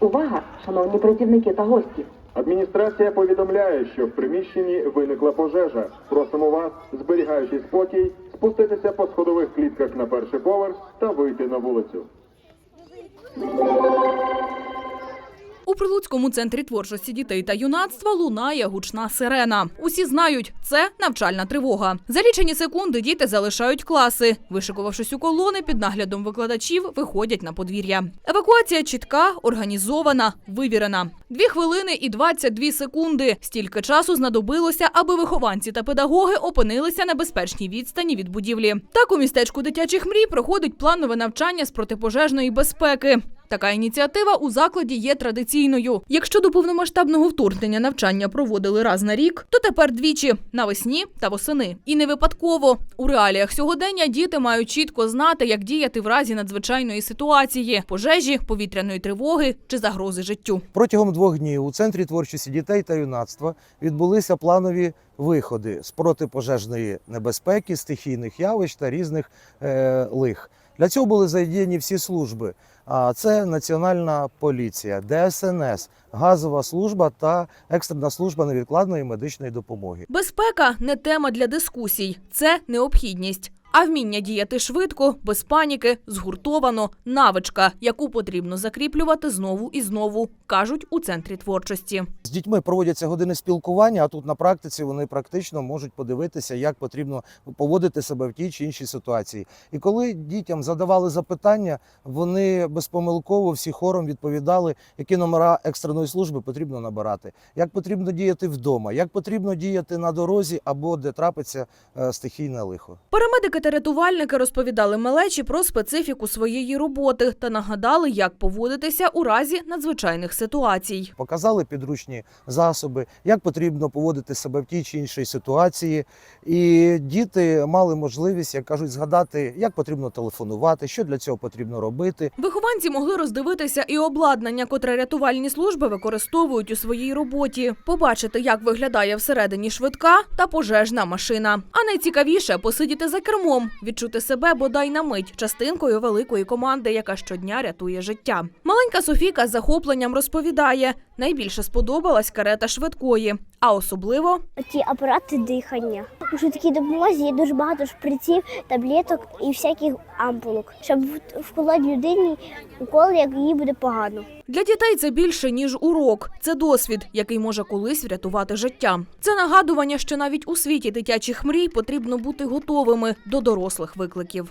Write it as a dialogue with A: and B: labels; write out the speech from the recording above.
A: Увага, шановні працівники та гості!
B: Адміністрація повідомляє, що в приміщенні виникла пожежа. Просимо вас, зберігаючи спокій, спуститися по сходових клітках на перший поверх та вийти на вулицю.
C: Прилуцькому центрі творчості дітей та юнацтва лунає гучна сирена. Усі знають, це навчальна тривога. За лічені секунди діти залишають класи. Вишикувавшись у колони під наглядом викладачів, виходять на подвір'я. Евакуація чітка, організована, вивірена. Дві хвилини і 22 секунди. Стільки часу знадобилося, аби вихованці та педагоги опинилися на безпечній відстані від будівлі. Так у містечку дитячих мрій проходить планове навчання з протипожежної безпеки. Така ініціатива у закладі є традиційною. Якщо до повномасштабного вторгнення навчання проводили раз на рік, то тепер двічі навесні та восени. І не випадково у реаліях сьогодення діти мають чітко знати, як діяти в разі надзвичайної ситуації, пожежі, повітряної тривоги чи загрози життю.
D: Протягом двох днів у центрі творчості дітей та юнацтва відбулися планові виходи з протипожежної небезпеки, стихійних явищ та різних е, лих. Для цього були задіяні всі служби. Це Національна поліція, ДСНС, газова служба та екстрена служба невідкладної медичної допомоги.
C: Безпека не тема для дискусій, це необхідність. А вміння діяти швидко, без паніки, згуртовано, навичка, яку потрібно закріплювати знову і знову, кажуть у центрі творчості.
D: З дітьми проводяться години спілкування, а тут на практиці вони практично можуть подивитися, як потрібно поводити себе в тій чи іншій ситуації. І коли дітям задавали запитання, вони безпомилково всі хором відповідали, які номера екстреної служби потрібно набирати, як потрібно діяти вдома, як потрібно діяти на дорозі або де трапиться е, стихійне лихо.
C: Парамедики та рятувальники розповідали малечі про специфіку своєї роботи та нагадали, як поводитися у разі надзвичайних ситуацій.
D: Показали підручні засоби, як потрібно поводити себе в тій чи іншій ситуації. І діти мали можливість, як кажуть, згадати, як потрібно телефонувати, що для цього потрібно робити.
C: Вихованці могли роздивитися і обладнання, котре рятувальні служби використовують у своїй роботі, побачити, як виглядає всередині швидка та пожежна машина. А найцікавіше посидіти за кермом, відчути себе бодай на мить частинкою великої команди, яка щодня рятує життя. Маленька Софіка з захопленням розповідає: найбільше сподобалась карета швидкої, а особливо
E: ті апарати дихання. У швидкій допомозі є дуже багато шприців, таблеток і всяких ампулок, щоб вколоти людині укол, як їй буде погано.
C: Для дітей це більше ніж урок. Це досвід, який може колись врятувати життя. Це нагадування, що навіть у світі дитячих мрій потрібно бути готовими до дорослих викликів.